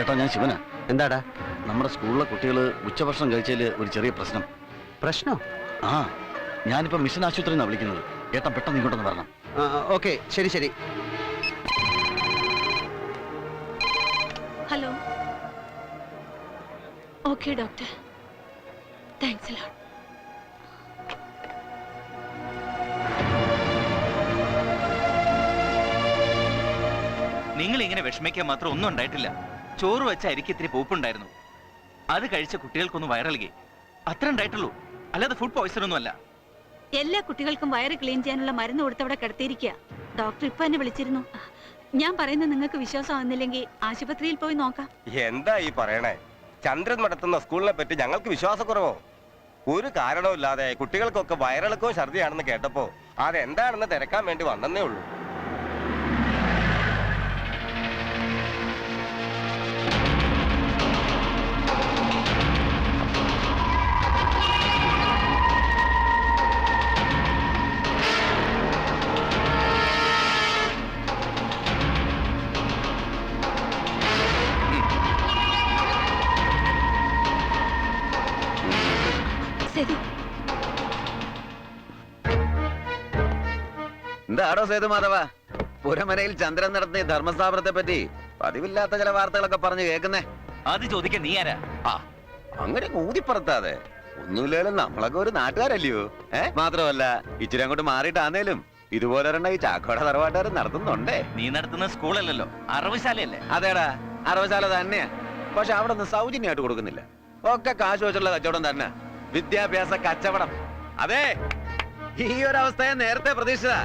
ഏട്ടാ ഞാൻ ശിവന. എന്താടാ? നമ്മുടെ സ്കൂളിലെ കുട്ടികൾ ഉച്ചഭക്ഷണം കഴിച്ചതിൽ ഒരു ചെറിയ പ്രശ്നം. പ്രശ്നോ? ആ ഞാനിപ്പോ മിഷൻ ആശുപത്രി നിന്നാണ് വിളിക്കുന്നത്. ഏട്ടൻ പെട്ടെന്ന് ഇങ്ങോട്ടൊന്ന് വരണം. ഓക്കെ ശരി ശരി. Hello. Okay doctor. Thanks lot നിങ്ങൾ ഇങ്ങനെ വിഷമിക്കാൻ മാത്രം ഒന്നും ഉണ്ടായിട്ടില്ല. ചോറ് വെച്ച അരിക്ക് ഇത്തിരി പൂപ്പുണ്ടായിരുന്നു. അത് കഴിച്ച കുട്ടികൾക്കൊന്ന് വയറിളകി. അത്ര ഉണ്ടായിട്ടുള്ളൂ. അല്ലാതെ ഫുഡ് പോയ്സൺ ഒന്നും അല്ല. എല്ലാ കുട്ടികൾക്കും വയറ് ക്ലീൻ ചെയ്യാനുള്ള മരുന്ന് കൊടുത്തവിടെ കിടത്തിയിരിക്കുക. ഡോക്ടർ ഇപ്പൊ എന്നെ വിളിച്ചിരുന്നു. ഞാൻ പറയുന്നത് നിങ്ങൾക്ക് വിശ്വാസമാവുന്നില്ലെങ്കിൽ ആശുപത്രിയിൽ പോയി നോക്കാം. എന്താ ഈ പറയണേ? ചന്ദ്രൻ നടത്തുന്ന സ്കൂളിനെ പറ്റി ഞങ്ങൾക്ക് വിശ്വാസക്കുറവോ? ഒരു കാരണവുമില്ലാതെ കുട്ടികൾക്കൊക്കെ വയറിളക്കോ ഛർദിയാണെന്ന് കേട്ടപ്പോ അതെന്താണെന്ന് തിരക്കാൻ വേണ്ടി വന്നേ ഉള്ളൂ. എന്താടോ സേതുമാധവ പുരമനയിൽ ചന്ദ്രൻ നടത്തിയ ധർമ്മസ്ഥാപനത്തെ പറ്റി പതിവില്ലാത്ത ചില വാർത്തകളൊക്കെ പറഞ്ഞു കേൾക്കുന്നേ. അത് ചോദിക്കാൻ നീ ആരാ? ആ അങ്ങനെ ഊതിപ്പറത്താതെ. ഒന്നുമില്ലേലും നമ്മളൊക്കെ ഒരു നാട്ടുകാരല്ലയോ? ഏ? മാത്രമല്ല ഇച്ചിരി അങ്ങോട്ട് മാറിയിട്ടാന്നേലും ഇതുപോലെ ഒരെണ്ണം ഈ ചാക്കോട തറവാട്ടുകാരൻ നടത്തുന്നുണ്ടേ. നീ നടത്തുന്ന സ്കൂളല്ലല്ലോ അറവശാലയല്ലേ? അതേടാ അറവശാല തന്നെയാ. പക്ഷെ അവിടെ നിന്ന് സൗജന്യമായിട്ട് കൊടുക്കുന്നില്ല. ഒക്കെ കാശ് വെച്ചുള്ള കച്ചവടം തന്നെ. വിദ്യാഭ്യാസ കച്ചവടം. അതെ ഈ ഒരു അവസ്ഥയെ നേരത്തെ പ്രതീക്ഷിച്ചതാ.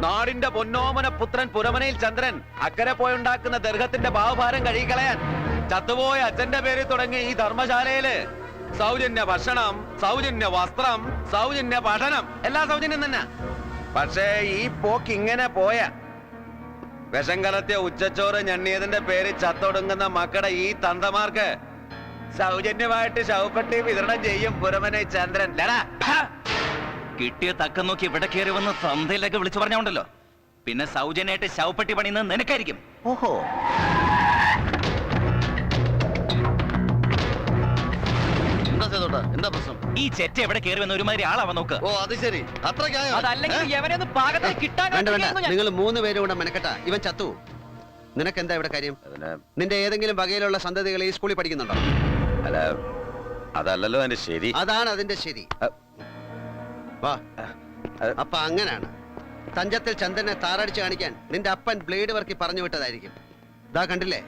നാടിന്റെ പൊന്നോമന പുത്രൻ പുരമനയിൽ ചന്ദ്രൻ അക്കരെ പോയുണ്ടാക്കുന്ന ദർഹത്തിന്റെ ഭാവഭാരം കഴുകിക്കളയാൻ ചത്തുപോയ അച്ഛന്റെ പേരിൽ തുടങ്ങി ഈ ധർമ്മശാലയിൽ സൗജന്യ ഭക്ഷണം സൗജന്യ വസ്ത്രം സൗജന്യ പഠനം എല്ലാ സൗജന്യം തന്നെ പക്ഷേ ഈ പോക്ക് ഇങ്ങനെ പോയ വിഷം കലർത്തിയ ഉച്ചച്ചോറ് ഞണ്ണിയതിന്റെ പേര് ചത്തൊടുങ്ങുന്ന മക്കളുടെ ഈ തന്തമാർക്ക് സൗജന്യമായിട്ട് ശവപ്പെട്ടി വിതരണം ചെയ്യും പുരമനെ ചന്ദ്രൻ ലടാ. കിട്ടിയ തക്കം നോക്കി ഇവിടെ കയറി വന്ന് സന്ധ്യയിലൊക്കെ വിളിച്ചു പറഞ്ഞോണ്ടല്ലോ. പിന്നെ സൗജന്യമായിട്ട് ശവപ്പെട്ടി പണിയുന്നത് നിനക്കായിരിക്കും. ഓഹോ. എന്താ എന്താ പ്രശ്നം? ഈ ചെറ്റ എവിടെ കയറി വന്ന ഒരുമാതിരി ആളാവാൻ നോക്ക്. ഓ അത് ശരി. അത്രയ്ക്കായോ അതല്ലെങ്കിൽ എവനെയൊന്ന് പാകത്തിന് കിട്ടാൻ വേണ്ട വേണ്ട. കാത്തിരിക്കുകയായിരുന്നു ഞാൻ. നിങ്ങൾ മൂന്ന് പേരും കൂടെ മെനക്കെട്ട. ഇവൻ ചത്തു. നിനക്ക് എന്താ ഇവിടെ കാര്യം? നിന്റെ ഏതെങ്കിലും വകയിലുള്ള സന്തതികൾ ഈ സ്കൂളിൽ പഠിക്കുന്നുണ്ടോ? അല്ല അതല്ലല്ലോ ശരി. അതാണ് അതിന്റെ ശരി. അപ്പൊ അങ്ങനാണ്. തഞ്ചത്തിൽ ചന്ദ്രനെ താറടിച്ച് കാണിക്കാൻ നിന്റെ അപ്പൻ ബ്ലേഡ് വർക്കി പറഞ്ഞു വിട്ടതായിരിക്കും. ഇതാ കണ്ടില്ലേ?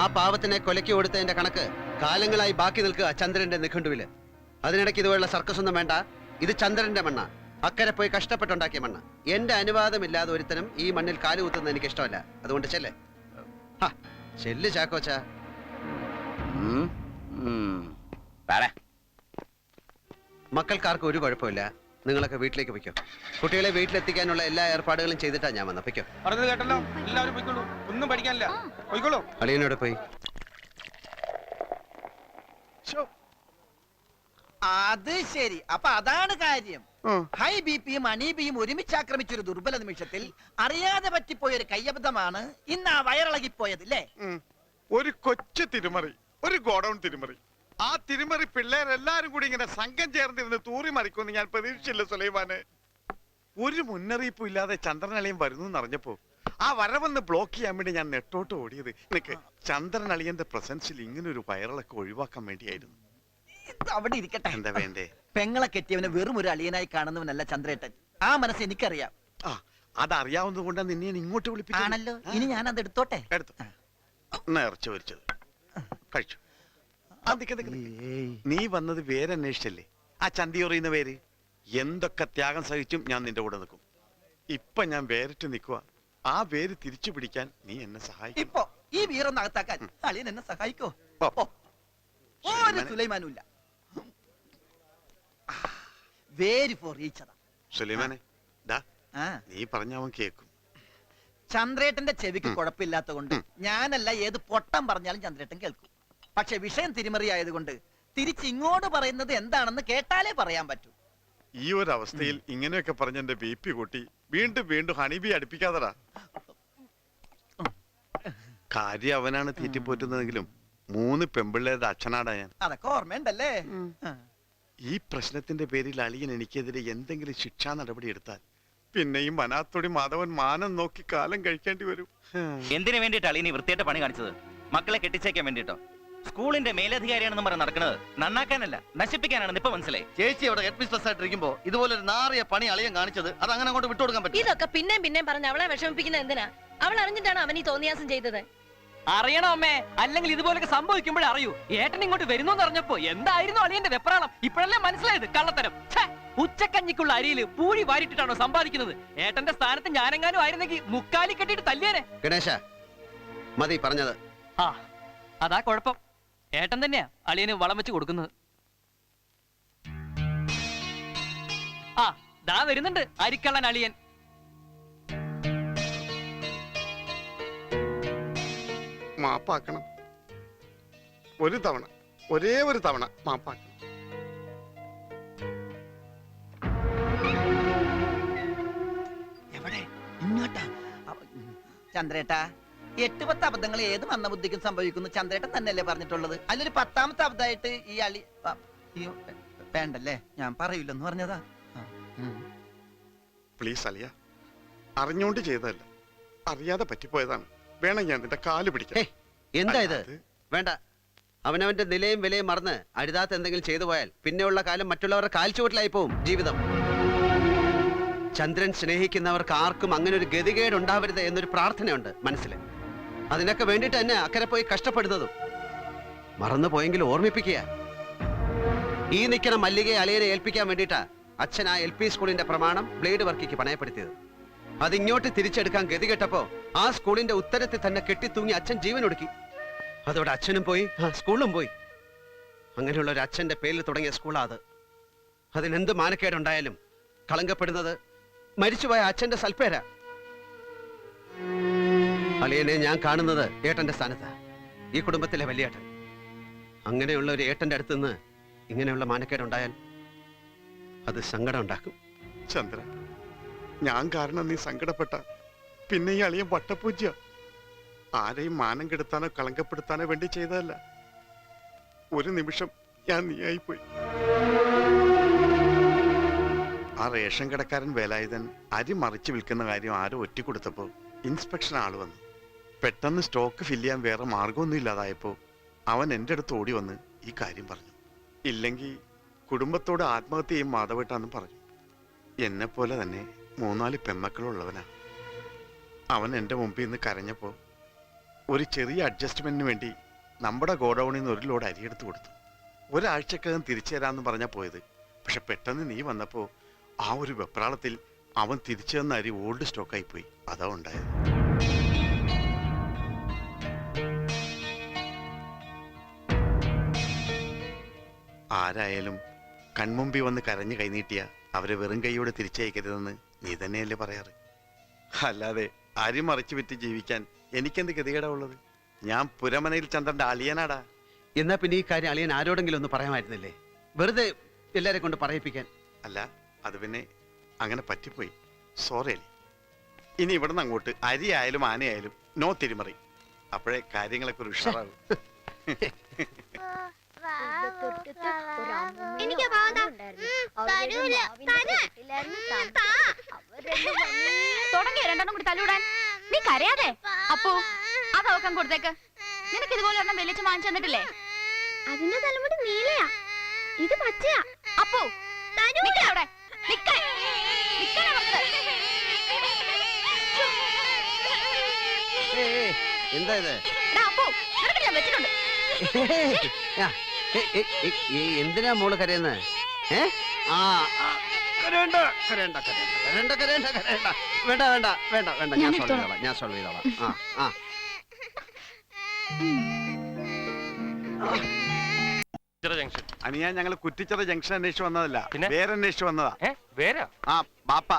ആ പാവത്തിനെ കൊലക്കി കൊടുത്തതിന്റെ കണക്ക് കാലങ്ങളായി ബാക്കി നിൽക്കുക ചന്ദ്രന്റെ നിഘണ്ടുവിൽ. അതിനിടയ്ക്ക് ഇതുപോലുള്ള സർക്കസ് ഒന്നും വേണ്ട. ഇത് ചന്ദ്രന്റെ മണ്ണ. അക്കരെ പോയി കഷ്ടപ്പെട്ടുണ്ടാക്കിയ മണ്ണ്. എന്റെ അനുവാദമില്ലാതെ ഒരുത്തനും ഈ മണ്ണിൽ കാലുകുത്തുന്നത് എനിക്ക് ഇഷ്ടമല്ല അതുകൊണ്ട് ചെല്ലേ. ചെല്ല് ചാക്കോച്ചാ. മക്കൾക്കാർക്കും ഒരു കുഴപ്പമില്ല. നിങ്ങളൊക്കെ വീട്ടിലേക്ക് പൊയ്ക്കോ. കുട്ടികളെ വീട്ടിലെത്തിക്കാനുള്ള എല്ലാ ഏർപ്പാടുകളും ചെയ്തിട്ടാ ഞാൻ വന്ന. പൊയ്ക്കോ. പറഞ്ഞത് കേട്ടല്ലോ? എല്ലാവരും പോയിക്കോളൂ. ഒന്നും പഠിക്കാനില്ല. പോയിക്കോളൂ. അളിയനോട് പോയി. അത് ശരി. അപ്പൊ അതാണ് കാര്യം. ഹൈ ബി പിയും അനീബിയും ഒരുമിച്ച് ആക്രമിച്ചൊരു ദുർബല നിമിഷത്തിൽ അറിയാതെ പറ്റിപ്പോയ ഒരു കയ്യബദ്ധമാണ് ഇന്ന് ആ വയറിളകിപ്പോയത് അല്ലേ ഒരു കൊച്ചു തിരുമറി ഒരു ഗോഡൌൺ തിരുമറി. ആ തിരുമറി പിള്ളേരെല്ലാരും കൂടി ഇങ്ങനെ സംഘം ചേർന്നിരുന്ന് തൂറി മറിക്കുമെന്ന് ഞാൻ പ്രതീക്ഷിച്ചില്ല സുലൈമാന്. ഒരു മുന്നറിയിപ്പും ഇല്ലാതെ ചന്ദ്രനളിയൻ വരുന്നു എന്നറിഞ്ഞപ്പോ ആ വരവെന്ന് ബ്ലോക്ക് ചെയ്യാൻ വേണ്ടി ഞാൻ നെട്ടോട്ട് ഓടിയത്. എനിക്ക് ചന്ദ്രനളിയന്റെ പ്രസൻസിൽ ഇങ്ങനെ ഒരു വയറിളക്കം ഒഴിവാക്കാൻ വേണ്ടിയായിരുന്നു. അവിടെ ഇരിക്കട്ടെ. എന്താ വേണ്ടേ? പെങ്ങളെ കെട്ടിയവനെ വെറും ഒരു അളിയനായി കാണുന്നവനല്ല ചന്ദ്രേട്ടൻ. ആ മനസ്സ് എനിക്കറിയാം. ആ അതറിയാവുന്നത് കൊണ്ട് നിന്നെ ഞാൻ ഇങ്ങോട്ട് വിളിപ്പിക്കാണല്ലോ ഇനി ഞാൻ അത് എടുത്തോട്ടെ? എടുത്തു. നേർച്ച വരിച്ചത് കഴിച്ചു ആ, നിക്ക്, നിക്ക്, നിക്ക്. നീ വന്നത് പേരന്വേഷിച്ചല്ലേ ആ ചന്തിയൊറിയുന്ന പേര്. എന്തൊക്കെ ത്യാഗം സഹിച്ചും ഞാൻ നിന്റെ കൂടെ നിൽക്കും. ഇപ്പൊ ഞാൻ വേറിട്ട് നിൽക്കുക ആ പേര് തിരിച്ചു പിടിക്കാൻ നീ എന്നെ സഹായിക്കും. ഇപ്പൊ ഈ വീറൊന്ന് അകത്താക്കാൻ അളിയൻ എന്നെ സഹായിക്കോ. ഒരു വേര് ഫോർ ഈച്ചതാ സുലൈമാനെ ദാ നീ പറഞ്ഞ അവൻ കേക്കും. ചന്ദ്രേട്ടന്റെ ചെവിക്ക് കുഴപ്പമില്ലാത്ത കൊണ്ട് ഞാനല്ല ഏത് പൊട്ടം പറഞ്ഞാലും ചന്ദ്രേട്ടൻ കേൾക്കും. പക്ഷെ വിഷയം തിരിമറിയായതുകൊണ്ട് തിരിച്ച് ഇങ്ങോട്ട് പറയുന്നത് എന്താണെന്ന് കേട്ടാലേ പറയാൻ പറ്റൂ. ഈ ഒരു അവസ്ഥയിൽ ഇങ്ങനെയൊക്കെ പറഞ്ഞ എന്റെ ബി പി കൂട്ടി വീണ്ടും വീണ്ടും ഹണിബി അടുപ്പിക്കാതടാ. കാര്യം അവനാണ് തീറ്റിപ്പോറ്റുന്നതെങ്കിലും മൂന്ന് പെമ്പിള്ളേരുടെ അച്ഛനാടാ ഞാൻ. അതൊക്കെ ഓർമ്മയുണ്ടല്ലേ? ഈ പ്രശ്നത്തിന്റെ പേരിൽ അളിയൻ എനിക്കെതിരെ എന്തെങ്കിലും ശിക്ഷാ നടപടി എടുത്താൽ പിന്നെയും വനാത്തൊടി മാധവൻ മാനം നോക്കി കാലം കഴിക്കേണ്ടി വരും. എന്തിനു വേണ്ടിയിട്ട് അളിയനി വൃത്തിയായിട്ട് പണി കാണിച്ചത്? മക്കളെ കെട്ടിച്ചേക്കാൻ വേണ്ടിട്ടോ സ്കൂളിന്റെ മേലധികാരിയാണെന്ന് പറഞ്ഞ് നടക്കുന്നത് നന്നാക്കാനല്ല നശിപ്പിക്കാനാണ് ഇപ്പൊ മനസ്സിലായി. ചേച്ചി അവിടെ ഹെഡ് മിസ്ട്രസ് ആയിട്ടിരിക്കുമ്പോ ഇതുപോലെ ഒരു നാറിയ പണി അളിയൻ കാണിച്ചത് അത് അങ്ങനെ അങ്ങോട്ട് വിട്ടുകൊടുക്കാൻ പറ്റും ഇതൊക്കെ പിന്നെയും പിന്നെയും പറഞ്ഞ് അവളെ വിഷമിപ്പിക്കുന്നത് എന്തിനാ? അവൾ അറിഞ്ഞിട്ടാണ് അവൻ ഈ തോന്നിയാസം ചെയ്തത്? അറിയണം അമ്മേ. അല്ലെങ്കിൽ ഇതുപോലൊക്കെ സംഭവിക്കുമ്പോഴേ അറിയൂ. ഏട്ടൻ ഇങ്ങോട്ട് വരുന്നു അറിഞ്ഞപ്പോ എന്തായിരുന്നു അളിയന്റെ വെപ്രാളം? ഇപ്പോഴല്ലേ മനസ്സിലായത്? കള്ളത്തരം. ഉച്ചക്കഞ്ഞിക്കുള്ള അരിയിൽ പൂഴി വാരിട്ടിട്ടാണോ സമ്പാദിക്കുന്നത്? ഏട്ടന്റെ സ്ഥാനത്ത് ഞാനെങ്ങാനും ആയിരുന്നെങ്കിൽ മുക്കാലി കെട്ടിട്ട് തല്ലിയേനെ. ഗണേശ മതി പറഞ്ഞത്. ആ അതാ കുഴപ്പം. ഏട്ടൻ തന്നെയാ അളിയന് വളം വെച്ച് കൊടുക്കുന്നത്. ആ ദാ വരുന്നുണ്ട് അരിക്കള്ളൻ അളിയൻ. മാപ്പാക്കണം. ഒരു തവണ ഒരേ ഒരു തവണ മാപ്പാക്കണം. എവിടെ? ഇങ്ങോട്ടാ. ചന്ദ്രേട്ടാ എട്ട് പത്ത് അബദ്ധങ്ങൾ ഏത് മന്ദബുദ്ധിക്കും സംഭവിക്കുന്നു? ചന്ദ്രേട്ടൻ തന്നെയല്ലേ പറഞ്ഞിട്ടുള്ളത്. അതിലൊരു പത്താമത്തെ അബദ്ധമായിട്ട് ഈ അളി വേണ്ടല്ലേ? ഞാൻ പറയൂലെന്ന് പറഞ്ഞതാ. പ്ലീസ് അലിയ അറിഞ്ഞോണ്ട് ചെയ്തതല്ല. അറിയാതെ പറ്റിപ്പോയതാണ്. വേണം ഞാൻ നിന്റെ കാൽ പിടിക്കാം എന്താ ഇത്? വേണ്ട. അവനവന്റെ നിലയും വിലയും മറന്ന് അരുതാത്ത എന്തെങ്കിലും ചെയ്തു പോയാൽ പിന്നെയുള്ള കാലം മറ്റുള്ളവരുടെ കാൽച്ചുവട്ടിലായി പോവും ജീവിതം. ചന്ദ്രൻ സ്നേഹിക്കുന്നവർക്ക് ആർക്കും അങ്ങനെ ഒരു ഗതികേട് ഉണ്ടാവരുത് എന്നൊരു പ്രാർത്ഥനയുണ്ട് മനസ്സിൽ. അതിനൊക്കെ വേണ്ടിട്ട് തന്നെ അക്കരെ പോയി കഷ്ടപ്പെടുന്നതും. മറന്നു പോയെങ്കിൽ ഓർമ്മിപ്പിക്കുക. ഈ നിൽക്കണ മല്ലികയെ അലയനെ ഏൽപ്പിക്കാൻ വേണ്ടിയിട്ടാ അച്ഛൻ ആ എൽ പി സ്കൂളിന്റെ പ്രമാണം ബ്ലേഡ് വർക്കിക്ക് പണയപ്പെടുത്തിയത്. അതിങ്ങോട്ട് തിരിച്ചെടുക്കാൻ ഗതികെട്ടപ്പോ ആ സ്കൂളിന്റെ ഉത്തരത്തിൽ തന്നെ കെട്ടിത്തൂങ്ങി അച്ഛൻ ജീവൻ ഒടുക്കി അതോടെ അച്ഛനും പോയി സ്കൂളും പോയി. അങ്ങനെയുള്ള ഒരു അച്ഛന്റെ പേരിൽ തുടങ്ങിയ സ്കൂളാ അത്. അതിനെന്ത് മാനക്കേടുണ്ടായാലും കളങ്കപ്പെടുന്നത് മരിച്ചുപോയ അച്ഛന്റെ സൽപ്പേര. അളിയനെ ഞാൻ കാണുന്നത് ഏട്ടന്റെ സ്ഥാനത്താ. ഈ കുടുംബത്തിലെ വലിയേട്ടൻ അങ്ങനെയുള്ള ഒരു ഏട്ടന്റെ അടുത്ത് നിന്ന് ഇങ്ങനെയുള്ള മാനക്കേടുണ്ടായാൽ അത് സങ്കടം ഉണ്ടാക്കും. ചന്ദ്ര ഞാൻ കാരണം നീ സങ്കടപ്പെട്ട പിന്നെ ഈ അളിയൻ വട്ടപൂജ്യ. ആരെയും മാനം കെടുത്താനോ കളങ്കപ്പെടുത്താനോ വേണ്ടി ചെയ്തതല്ല. ഒരു നിമിഷം ഞാൻ നീയായിപ്പോയി. ആ റേഷൻ കടക്കാരൻ വേലായുധൻ അരി മറിച്ച് വിൽക്കുന്ന കാര്യം ആരും ഒറ്റ ഒറ്റിക്കൊടുത്തപ്പോ ഇൻസ്പെക്ഷൻ ആൾ വന്നു. പെട്ടെന്ന് സ്റ്റോക്ക് ഫില്ല് ചെയ്യാൻ വേറെ മാർഗമൊന്നും ഇല്ലാതായപ്പോ അവൻ എന്റെ അടുത്ത് ഓടി വന്ന് ഈ കാര്യം പറഞ്ഞു. ഇല്ലെങ്കിൽ കുടുംബത്തോട് ആത്മഹത്യ ചെയ്യും മാധവേട്ടാന്ന് പറഞ്ഞു. എന്നെപ്പോലെ പോലെ തന്നെ മൂന്നാൽ പെമ്മക്കളുള്ളവനാ. അവൻ എന്റെ മുമ്പിൽ നിന്ന് കരഞ്ഞപ്പോൾ ഒരു ചെറിയ അഡ്ജസ്റ്റ്മെന്റിന് വേണ്ടി നമ്മുടെ ഗോഡൌണിൽ നിന്ന് ഒരു ലോഡ് അരിയെടുത്ത് കൊടുത്തു. ഒരാഴ്ചക്കകം തിരിച്ചു തരാമെന്ന് പറഞ്ഞാൽ പോയത്. പക്ഷെ പെട്ടെന്ന് നീ വന്നപ്പോൾ ആ ഒരു വെപ്രാളത്തിൽ അവൻ തിരിച്ചു തന്ന അരി ഓൾഡ് സ്റ്റോക്കായി പോയി. അതാ ഉണ്ടായത്. ആരായാലും കൺമുമ്പി വന്ന് കരഞ്ഞു കൈനീട്ടിയ അവരെ വെറും കൈയോടെ തിരിച്ചയക്കരുതെന്ന് നീ തന്നെയല്ലേ പറയാറ്? അല്ലാതെ അരി മറിച്ചു വിറ്റ് ജീവിക്കാൻ എനിക്കെന്ത് ഗതികേടാ ഉള്ളത്? ഞാൻ പുരമനയിൽ ചന്ദ്രന്റെ അളിയനാടാ. എന്നാ പിന്നെ ഈ കാര്യം അളിയൻ ആരോടെങ്കിലും ഒന്ന് പറയാമായിരുന്നില്ലേ? വെറുതെ എല്ലാരെ കൊണ്ട് പറയിപ്പിക്കാൻ. അല്ല അത് പിന്നെ അങ്ങനെ പറ്റിപ്പോയി. സോറി അലി. ഇനി ഇവിടുന്ന് അങ്ങോട്ട് അരി ആയാലും ആനയായാലും നോ തിരിമറി. അപ്പോഴേ കാര്യങ്ങളൊക്കെ ഒരു ഉഷാറാകും എനിക്ക് തരൂല തുടങ്ങിയ? രണ്ടെണ്ണം കൂടി തല്ലൂടാൻ? നീ കരയാതെ? അപ്പോ അത് അവക്കാൻ കൊടുത്തേക്ക്. നിനക്ക് ഇതുപോലെ ഒരെണ്ണം വലിച്ചു വാങ്ങിച്ചു തന്നിട്ടില്ലേ? അതിന്റെ തലമുടി നീലയാ. ഇത് പച്ചയാ. അപ്പോ അവിടെ. ഏയ്, എന്താ ഇത്? അപ്പോ, നിനക്ക് ഞാൻ വെച്ചിട്ടുണ്ട്. എന്തിനാ മോൾ കരയുന്നത് ഏ? ആ ആ, കരയണ്ട കരയണ്ട കരയണ്ട കരയണ്ട കരയണ്ട. കരയണ്ട വേണ്ട വേണ്ട വേണ്ട വേണ്ട. ഞാൻ ഞാൻ സോൾവ് എടുത്തോളാം. ചെയ്തോളാം ഞാൻ സോൾവ് ചെയ്തോളാം. ആ ആ. അനിയാ ഞങ്ങൾ കുറ്റിച്ചത് ജംഗ്ഷൻ അന്വേഷിച്ച് വന്നതല്ല. വേറെ അന്വേഷിച്ച് വന്നതാ. വേറെ ആ ബാപ്പ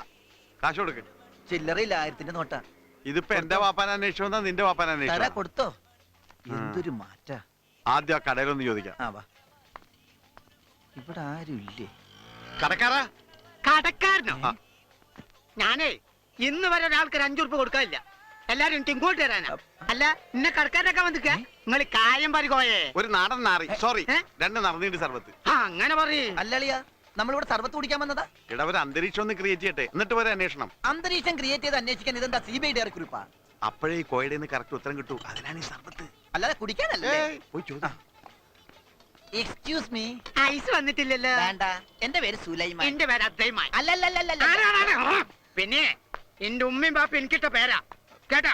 കാശ് കൊടുക്ക്. ചില്ലറയില്ല ആയിരത്തിന്റെ നോട്ടാ. ഇതിപ്പോ എന്റെ വാപ്പാൻ അന്വേഷിച്ചു വന്നാ നിന്റെ വാപ്പാൻ അന്വേഷിച്ചു കൊടുത്തോ. എന്തൊരു മാറ്റാ. ആദ്യം ആ കടയിലൊന്ന് ചോദിക്കാം. ആ വാ. ഇവിടെ ആരും ഇല്ലേ? കടക്കാരാ? കടക്കാരനോ? ആ. ഞാനേ ഇന്ന് വരെ ഒരാൾക്ക് ഒരു അഞ്ചു ഉറുപ്പ് കൊടുക്കാനില്ല. എല്ലാരും എനിക്ക് ഇങ്ങോട്ട് തരാനാ അല്ല ഇന്നെ കടക്കാരനൊക്കെ വന്നിക്ക നിങ്ങൾ കാര്യം പറയുകോയേ ഒരു നാടൻ നാറി. സോറി ഏ? രണ്ട് നടന്നിട്ട് സർവത്ത് ആ അങ്ങനെ പറയേ. അല്ലളിയാ നമ്മളിവിടെ സർവത്ത് കുടിക്കാൻ വന്നതാ? ഇട ഒരു അന്തരീക്ഷം ഒന്ന് ക്രിയേറ്റ് ചെയ്യട്ടെ. എന്നിട്ട് വരെ അന്വേഷണം. അന്തരീക്ഷം ക്രിയേറ്റ് ചെയ്ത് അന്വേഷിക്കാൻ ഇതെന്താ സി ബി ഐ ഡയറി കുറിപ്പാ അപ്പോഴേ ഈ കോയുടെ കറക്റ്റ് ഉത്തരം കിട്ടൂ. അതിനാണ് ഈ സർബത്ത്. അല്ലാതെ കുടിക്കാനല്ലേ? എക്സ്ക്യൂസ് മീ ഐസ് വന്നിട്ടില്ലല്ലോ. വേണ്ട. എന്റെ പേര് സുലൈമാൻ. എന്റെ പേര് അദ്ദേഹമായി അല്ലല്ലല്ലല്ല? പിന്നെ എന്റെ ഉമ്മയും ബാപ്പ എനിക്കിട്ട പേരാ. കേട്ടാ?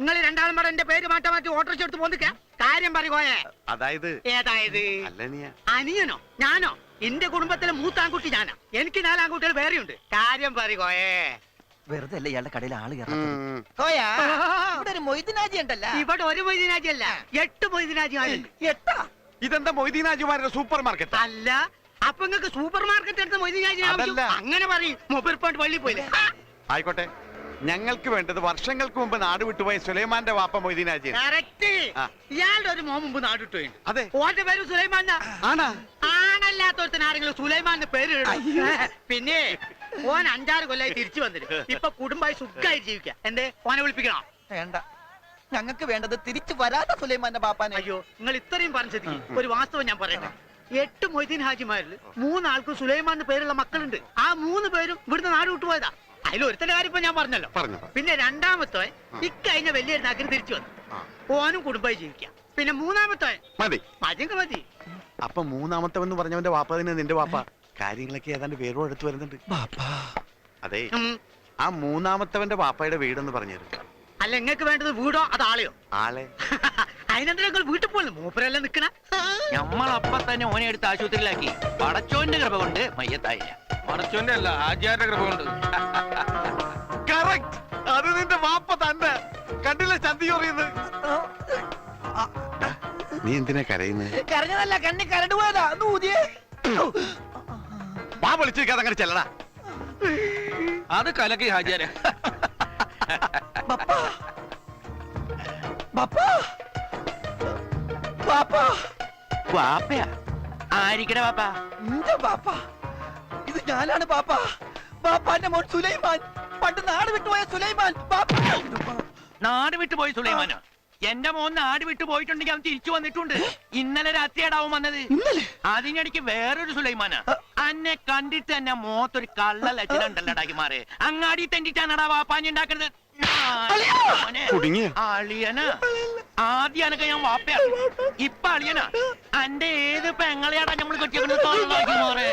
നിങ്ങൾ രണ്ടാളും കൂടെ എന്റെ പേര് മാറ്റാൻ മാറ്റി ഓട്ടോറിച്ച് എടുത്ത് പോന്നിക്ക കാര്യം പറയുകയെ അതായത്? ഏതായത്? അനിയനോ? ഞാനോ? എന്റെ കുടുംബത്തിലെ മൂത്താൻകുട്ടി ഞാനാ. എനിക്ക് നാലാൺകുട്ടികൾ വേറെയുണ്ട്. കാര്യം പറയുകോയേ വെറുതെ അല്ല ഇയാളുടെ കടയിൽ ആൾ കയറാത്തത് കോയാ ഇവിടെ ഒരു മൊയ്തിനാജി ഉണ്ടല്ലോ. ഇവിടെ ഒരു മൊയ്തിനാജി അല്ല എട്ട് എട്ടാ? ഇതെന്താ മൊയ്തീനാജിമാരുടെ സൂപ്പർ മാർക്കറ്റ്? അല്ല അപ്പൊ നിങ്ങൾക്ക് സൂപ്പർ മാർക്കറ്റ് എടുത്ത് മൊയ്തിനാജി അതല്ല. അങ്ങനെ പറയും. മൊബൈൽ പോയിട്ട് പള്ളി പോയില്ലേ? ആയിക്കോട്ടെ. ഞങ്ങൾക്ക് വേണ്ടത് വർഷങ്ങൾക്ക് മുമ്പ് നാട് വിട്ടുപോയ സുലൈമാന്റെ വാപ്പ മൊയ്തീനാജി കറക്റ്റ്. ആ. ഇയാളുടെ ഒരു മോൻ മുമ്പ് നാടിട്ടുപോയി അതെ. ഓന്റെ പേര് സുലൈമാൻ ആണാ? ആണല്ലാത്തോടത്തിന് ആരെങ്കിലും സുലൈമാന്റെ പേര് ഇടണം. പിന്നെ ഓൻ അഞ്ചാറ് കൊല്ലായി തിരിച്ചു വന്നിട്ട് ഇപ്പൊ കുടുംബമായി സുഖമായി ജീവിക്കാം. എന്തേ? ഓനെ വിളിപ്പിക്കണോ? വേണ്ട. ഞങ്ങൾക്ക് വേണ്ടത് തിരിച്ചു വരാത്ത സുലൈമാന്റെ പാപ്പാനെ അയ്യോ നിങ്ങൾ ഇത്രയും പറഞ്ഞത് ഒരു വാസ്തവം ഞാൻ പറയട്ടെ. എട്ട് മൊയ്തീൻ ഹാജിമാരിൽ മൂന്നാൾക്കും സുലൈമാൻ എന്ന് പേരുള്ള മക്കളുണ്ട്. ആ മൂന്ന് പേരും ഇവിടുന്ന് നാട് വിട്ടുപോയതാ അതിൽ ഒരുത്തന്റെ കാര്യം ഇപ്പൊ ഞാൻ പറഞ്ഞല്ലോ. പറഞ്ഞു പിന്നെ രണ്ടാമത്തെ ഇക്കഴിഞ്ഞ വലിയ നാക്കിന് തിരിച്ചു വന്നു. ഓനും കുടുംബമായി ജീവിക്കാം. പിന്നെ മൂന്നാമത്തെ മതി. മതി മതി. അപ്പൊ മൂന്നാമത്തെ പറഞ്ഞവന്റെ വാപ്പ തന്നെ നിന്റെ വാപ്പ? കാര്യങ്ങളൊക്കെ ഏതാണ്ട് പേരോട് എടുത്തു വരുന്നുണ്ട്. അതെ ആ മൂന്നാമത്തവന്റെ ബാപ്പയുടെ വീടെന്ന് പറഞ്ഞത് അല്ല നിങ്ങൾക്ക് വേണ്ടത് വീടോ അത് ആളെയോ? ആളെ. അതിനെന്താ നിങ്ങൾ വീട്ടിൽ പോലും മൂപ്പരല്ല നിക്കണ? നമ്മളപ്പ തന്നെ ഓനെ എടുത്ത് ആശുപത്രിയിലാക്കി. പടച്ചോന്റെ കൃപ കൊണ്ട് മയ്യത്തായില്ല. പടച്ചോന്റെ അല്ല ആചാരുടെ കൃപ കൊണ്ട്. കറക്റ്റ് അത് നിന്റെ വാപ്പ തന്നെ. കണ്ടില്ല ചന്തി പറയുന്നത് നീ എന്തിനാ കരയുന്നത് കരഞ്ഞതല്ല കണ്ണി കരട് പോയതാ. വിളിച്ചിരിക്കാതെ അങ്ങനെ ചെല്ലടാ. അത് കലക്കി ഹാജിയാരെ. ബാപ്പാ. ബാപ്പാ. ബാപ്പാ. വാപ്പയാ? ആയിരിക്കണ വാപ്പ എന്റെ ബാപ്പ? ഇത് ഞാനാണ് ബാപ്പ. ബാപ്പാന്റെ മോൻ സുലൈമാൻ. പണ്ട് നാട് വിട്ടുപോയ സുലൈമാൻ. ബാപ്പ. നാട് വിട്ടുപോയ സുലൈമാനോ? എന്റെ മോൻ നാട് വിട്ടു പോയിട്ടുണ്ടെങ്കിൽ അവൻ തിരിച്ചു വന്നിട്ടുണ്ട്. ഇന്നലെ രാത്രിയാടാവും വന്നത്. അതിനിടയ്ക്ക് വേറൊരു സുലൈമാന. അന്നെ കണ്ടിട്ട് തന്നെ മോത്തൊരു കള്ള ലക്ഷണുണ്ടല്ലോടാക്കി മാറി അങ്ങാടി തെണ്ടിട്ടാണടാ വാപ്പാഞ്ഞി ഉണ്ടാക്കുന്നത് അളിയനാ. ആദ്യം അനക്ക ഞാൻ വാപ്പയാണ്. ഇപ്പൊ അളിയനാ. അന്റെ ഏത് പെങ്ങളെയാടാ നമ്മൾ കെട്ടിയേക്കുന്നത് മാറേ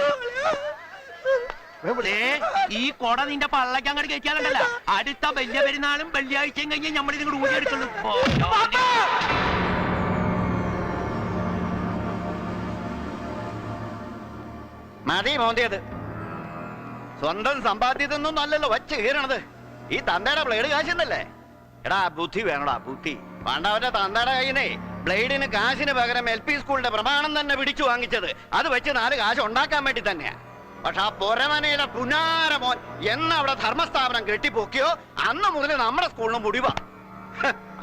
ഈ കൊട നിന്റെ പള്ളക്ക് അങ്ങോട്ട് കഴിക്കാറുണ്ടല്ലോ അടുത്ത വലിയ പെരുന്നാളും വെള്ളിയാഴ്ചയും കഴിഞ്ഞ് നമ്മൾ ഇതിങ്ങോട് ഓ, ഓനെ. മതി മോന്തിയത്. സ്വന്തം സമ്പാദ്യത്തൊന്നും അല്ലല്ലോ വച്ച് കീറണത്. ഈ തന്തയുടെ ബ്ലേഡ് കാശിന്നല്ലേ? എടാ ബുദ്ധി വേണടാ ബുദ്ധി. പണ്ടവന്റെ തന്തയുടെ കയ്യിനെ ബ്ലേഡിന് കാശിന് പകരം എൽ പി സ്കൂളിന്റെ പ്രമാണം തന്നെ പിടിച്ചു വാങ്ങിച്ചത്. അത് വെച്ച് നാല് കാശ് ഉണ്ടാക്കാൻ വേണ്ടി തന്നെയാ. പക്ഷെ ആ പൊരമനയിലെ പുനാര മോൻ എന്ന് അവിടെ ധർമ്മസ്ഥാപനം കെട്ടിപ്പൊക്കിയോ അന്ന് മുതൽ നമ്മുടെ സ്കൂളിന് മുടിവാ.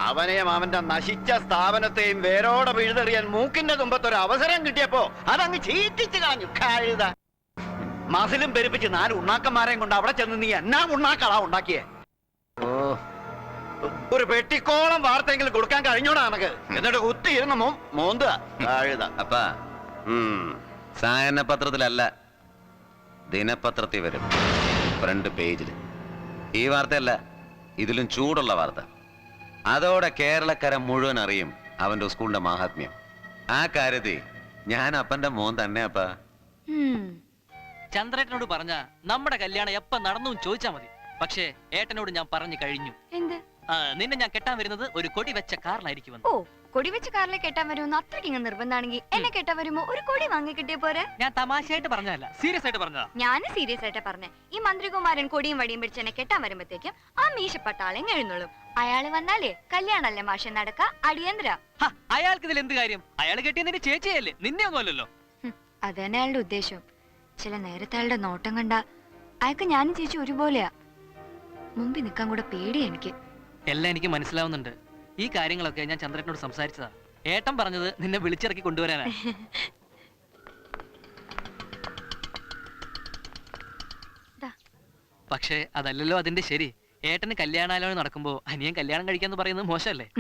അവനെയും അവന്റെ നശിച്ച സ്ഥാപനത്തെയും വേരോടെ പിഴുതെറിയാൻ മൂക്കിന്റെ തുമ്പത്തൊരു അവസരം കിട്ടിയപ്പോ അതങ്ങ് ചീറ്റിച്ചു കളഞ്ഞു. കഴുത മസിലും പെരുപ്പിച്ച് നാല് ഉണ്ണാക്കന്മാരെയും കൊണ്ട് അവിടെ ചെന്ന് നീ എന്നാ ഉണ്ണാക്കളാ ഉണ്ടാക്കിയേ? ഒരു പെട്ടിക്കോളം വാർത്തെങ്കിലും കൊടുക്കാൻ കഴിഞ്ഞോടാ എനക്ക് എന്നിട്ട് കുത്തിയിരുന്ന മോന്ത കഴുത അപ്പ. സായന പത്രത്തിലല്ല ദിനപത്രത്തിൽ വരും. ഫ്രണ്ട് പേജിൽ ഈ വാർത്തയല്ല ഇതിലും ചൂടുള്ള വാർത്ത. അതോടെ കേരളക്കര മുഴുവൻ അറിയും അവന്റെ സ്കൂളിന്റെ മാഹാത്മ്യം. ആ കാര്യത്തിൽ ഞാൻ അപ്പന്റെ മോൻ തന്നെ അപ്പ. ചന്ദ്രേട്ടനോട് പറഞ്ഞ നമ്മുടെ കല്യാണം എപ്പ നടന്നു ചോദിച്ചാ മതി. പക്ഷേ ഏട്ടനോട് ഞാൻ പറഞ്ഞു കഴിഞ്ഞു. എന്ത്? ആ, നിന്നെ ഞാൻ കെട്ടാൻ വരുന്നത് ഒരു കൊടി വെച്ച കാറിലായിരിക്കും ഓ കൊടി വെച്ച കാറിലെ കെട്ടാൻ വരുമെന്ന് അത്രയ്ക്ക് ഇങ്ങ് നിർബന്ധാണെങ്കിൽ എന്നെ കെട്ടാൻ വരുമ്പോ ഒരു കൊടി വാങ്ങി കിട്ടിയ പോരെ? ഞാൻ തമാശയായിട്ട് പറഞ്ഞതല്ല സീരിയസ് ആയിട്ട് പറഞ്ഞതാ. ഞാൻ സീരിയസ് ആയിട്ട് പറഞ്ഞേ. ഈ മന്ത്രികുമാരൻ കൊടിയും വടിയും പിടിച്ച് എന്നെ കെട്ടാൻ വരുമ്പോഴത്തേക്കും ആ മീശപ്പട്ടാളെ എഴുന്നള്ളും. അയാൾ വന്നാലേ കല്യാണല്ലേ മാഷൻ നടക്ക? അടിയന്തര. ഹ, അയാൾക്ക് ഇതിൽ എന്ത് കാര്യം? അയാൾ കെട്ടിയ നിന്റെ ചേച്ചിയല്ലേ നിന്നെ ഒന്നുമല്ലല്ലോ. അത് തന്നെ അയാളുടെ ഉദ്ദേശം. ചില നേരത്തെ അയാളുടെ നോട്ടം കണ്ട അയാൾക്ക് ഞാനും ചേച്ചി ഒരുപോലെയാ. മുമ്പിൽ നിൽക്കാൻ കൂടെ പേടിയാ എനിക്ക്. എല്ലാം എനിക്ക് മനസ്സിലാവുന്നുണ്ട്. ഈ കാര്യങ്ങളൊക്കെ ഞാൻ ചന്ദ്രനോട് സംസാരിച്ചതാ. ഏട്ടൻ പറഞ്ഞത് നിന്നെ വിളിച്ചിറക്കി കൊണ്ടുവരാനാ. ദാ. പക്ഷേ അതല്ലല്ലോ അതിന്റെ ശരി. ഏട്ടന് കല്യാണാലോചന നടക്കുമ്പോ അനിയൻ കല്യാണം കഴിക്കാന്ന് പറയുന്നത് മോശമല്ലേ?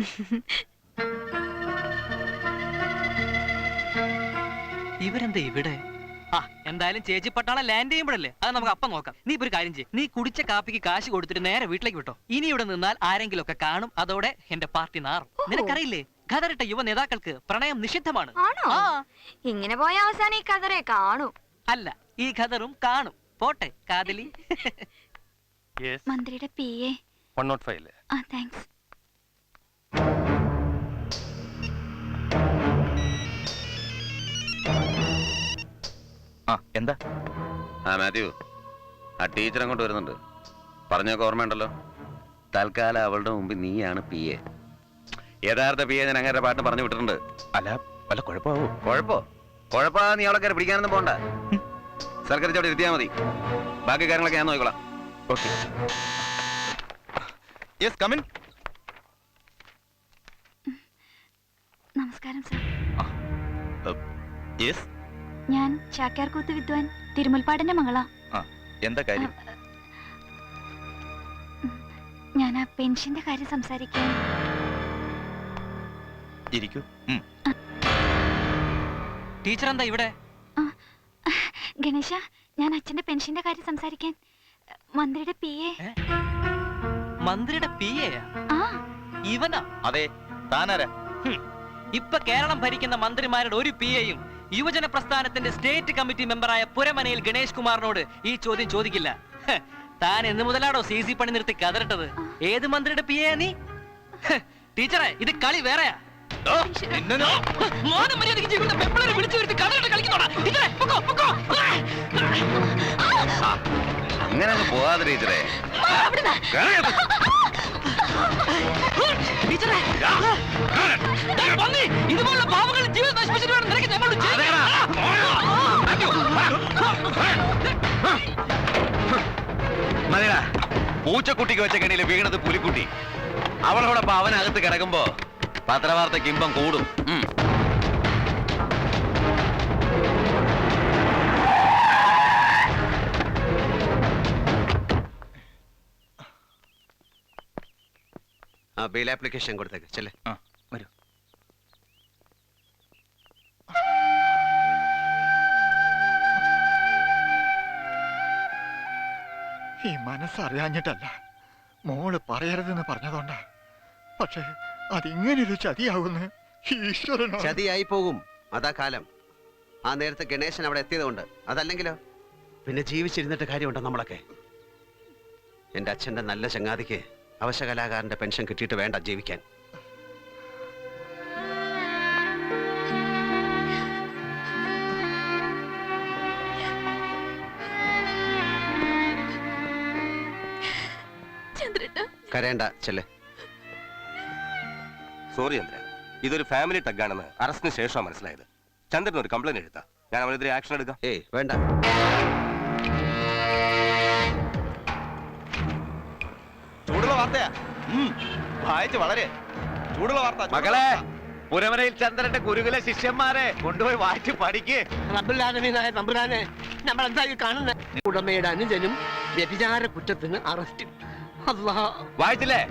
ഇവരെന്താ ഇവിടെ? ആ എന്തായാലും ചേച്ചി പട്ടാളം ലാൻഡ് ചെയ്യുമ്പോഴല്ലേ? അത് നമുക്ക് അപ്പം നോക്കാം. നീ ഇപ്പൊ ഒരു കാര്യം ചെയ്യും. നീ കുടിച്ച കാപ്പിക്ക് കാശ് കൊടുത്തിട്ട് നേരെ വീട്ടിലേക്ക് വിട്ടോ. ഇനി ഇവിടെ നിന്നാൽ ആരെങ്കിലും ഒക്കെ കാണും. അതോടെ എന്റെ പാർട്ടി നാറും. നിനക്കറിയില്ലേ? കതറിട്ട യുവ നേതാക്കൾക്ക് പ്രണയം നിഷിദ്ധമാണ്. ആണോ? ഇങ്ങനെ പോയ അവസാനം ഈ കഥറെ കാണൂ. അല്ല ഈ ഖദറും കാണും. പോട്ടെ കാതലി. മന്ത്രിയുടെ P A. One nought five ആ താങ്ക്സ് ആ എന്താ? ആ മാത്യു ആ ടീച്ചർ അങ്ങോട്ട് വരുന്നുണ്ട്. പറഞ്ഞൊക്കെ ഓർമ്മയുണ്ടല്ലോ? തൽക്കാലം അവളുടെ മുമ്പിൽ നീയാണ് പി എ. യഥാർത്ഥ പി എ ഞാൻ അങ്ങനെ പാട്ട് പറഞ്ഞു വിട്ടിട്ടുണ്ട്. അല്ല വല്ല കുഴപ്പമാവോ? കുഴപ്പോ? കുഴപ്പമാ നീ അവളെ കയറി പിടിക്കാനൊന്നും പോണ്ട. സൽക്കരിച്ചവിടെ ഇരുത്തിയാൽ മതി. ബാക്കി കാര്യങ്ങളൊക്കെ ഞാൻ നോക്കിക്കോളാം. ഓക്കെ. യെസ് കമിൻ നമസ്കാരം സർ. യെസ് ഞാൻ ചാക്യാർകൂത്ത് വിദ്വാൻ തിരുമുൽപ്പാടിന്റെ മകളാ. എന്താ കാര്യം? ഞാൻ ആ പെൻഷന്റെ കാര്യം സംസാരിക്കാൻ ഇരിക്കൂ. ടീച്ചർ എന്താ ഇവിടെ? ഗണേശ ഞാൻ അച്ഛന്റെ പെൻഷന്റെ കാര്യം സംസാരിക്കാൻ. മന്ത്രിയുടെ പി എ. മന്ത്രിയുടെ പി എ ആ. ഇവനാ? അതെ താനാരാ? ഇപ്പൊ കേരളം ഭരിക്കുന്ന മന്ത്രിമാരുടെ ഒരു പി എയും യുവജന പ്രസ്ഥാനത്തിന്റെ സ്റ്റേറ്റ് കമ്മിറ്റി മെമ്പറായ പുരമനയിൽ ഗണേഷ് കുമാറിനോട് ഈ ചോദ്യം ചോദിക്കില്ല. താൻ എന്ന് മുതലാണോ സി സി പണി നിർത്തി കതറിട്ടത്? ഏത് മന്ത്രിയുടെ പി എ നീ? ടീച്ചറെ ഇത് കളി വേറെയാ. മോനെ മര്യാദയ്ക്ക് ജീവിക്കുന്ന പെമ്പിളരെ വിളിച്ചു വരുത്തി കതറിട്ട് കളിക്കുന്നോടാ. ടീച്ചറെ പൊക്കോ പൊക്കോ. അങ്ങനെ അങ്ങ് പോവാതെ ടീച്ചറെ. ടീച്ചറെ. പന്നി, ഇതുപോലുള്ള ജീവൻ നശിപ്പിച്ചിട്ട് വേണം നിനക്ക് ഞങ്ങളോട് ജീവിക്കാൻ. മതിടാ. പൂച്ചക്കുട്ടിക്ക് വെച്ച കെണിയിൽ വീണത് പുലിക്കുട്ടി. അവളോടൊപ്പം അവനകത്ത് കിടക്കുമ്പോ പത്രവാർത്ത കിമ്പം കൂടും. ഉം. ആ ബെയിൽ ആപ്ലിക്കേഷൻ കൊടുത്തേക്ക്. ചെല്ലേ. വരൂ. ഈ മനസ്സറിയാഞ്ഞിട്ടല്ല. മോൾ പറയരുതെന്ന് പറഞ്ഞതുകൊണ്ടാ. പക്ഷേ അതിങ്ങനൊരു ചതിയാവുന്ന് ഈശ്വരനോ ചതിയായി പോകും അതാ കാലം. ആ നേരത്തെ ഗണേശൻ അവിടെ എത്തിയതുകൊണ്ട് അതല്ലെങ്കിലോ? പിന്നെ ജീവിച്ചിരുന്നിട്ട് കാര്യമുണ്ടോ നമ്മളൊക്കെ? എന്റെ അച്ഛന്റെ നല്ല ചങ്ങാതിക്ക് അവശകലാകാരന്റെ പെൻഷൻ കിട്ടിയിട്ട് വേണ്ട ജീവിക്കാൻ. കരയണ്ട ചെല്ലേ. സോറി ചന്ദ്ര. ഇതൊരു ഫാമിലി ടഗാണെന്ന് അറസ്റ്റിന് ശേഷമാണ് മനസ്സിലായത്. ചന്ദ്രൻ ഒരു കംപ്ലൈന്റ് എഴുതാ. ഞാൻ അവനെതിരെ ആക്ഷൻ എടുക്കാം. ഏയ് വേണ്ട. ചൂടുള്ള വാർത്തയാ? വായിച്ച് വളരെ. ചൂടുള്ള വാർത്ത മകളെ പുരമനയിൽ ചന്ദ്രന്റെ ഗുരുകുല ശിഷ്യന്മാരെ കൊണ്ടുപോയി വായിച്ച് പഠിക്ക്. റബ്ബുല്ലാലമീനായ തമ്പുരാനെ നമ്മൾ എന്തായി കാണുന്നത് ഉടമയുടെ അനുജനും വ്യഭിചാര കുറ്റത്തിന് അറസ്റ്റ് വായിച്ചില്ലേ?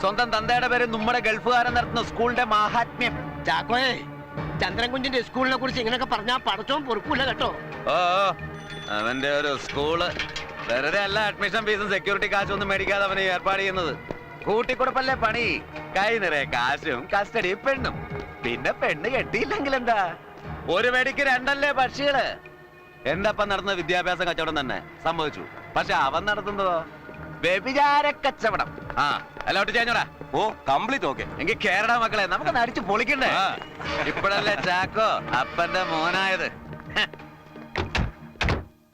സ്വന്തം തന്തയുടെ പേര് നമ്മുടെ ഗൾഫുകാരൻ നടത്തുന്ന സ്കൂളിന്റെ മഹാത്മ്യം. ചാക്കോയെ ചന്ദ്രൻകുഞ്ചിന്റെ സ്കൂളിനെ കുറിച്ച് ഇങ്ങനെയൊക്കെ പറഞ്ഞാൽ പഠിച്ചോ പൊറുക്കൂല കേട്ടോ. ഓ അവന്റെ ഒരു സ്കൂൾ. വെറുതെ അല്ല അഡ്മിഷൻ ഫീസും സെക്യൂരിറ്റി കാശും ഒന്നും മേടിക്കാതെ അവനെ ഏർപ്പാട് ചെയ്യുന്നത്. കൂട്ടിക്കൊടുപ്പല്ലേ പണി? കൈ നിറയെ കാശും കസ്റ്റഡി പെണ്ണും. പിന്നെ പെണ്ണ് കെട്ടിയില്ലെങ്കിൽ എന്താ? ഒരു വെടിക്ക് രണ്ടല്ലേ പക്ഷികൾ? എന്റെ അപ്പം നടന്ന വിദ്യാഭ്യാസ കച്ചവടം തന്നെ. സംഭവിച്ചു പക്ഷെ അവൻ നടത്തുന്നതോ? വ്യഭിചാര കച്ചവടം. ആ അല്ലോട്ട് ചേഞ്ഞോടാ ഓ കംപ്ലീറ്റ് ഓക്കെ. എങ്കിൽ കേരള മക്കളെ നമുക്ക് അടിച്ചു പൊളിക്കണ്ടേ? ഇപ്പോഴല്ലേ ചാക്കോ അപ്പന്റെ മോനായത്.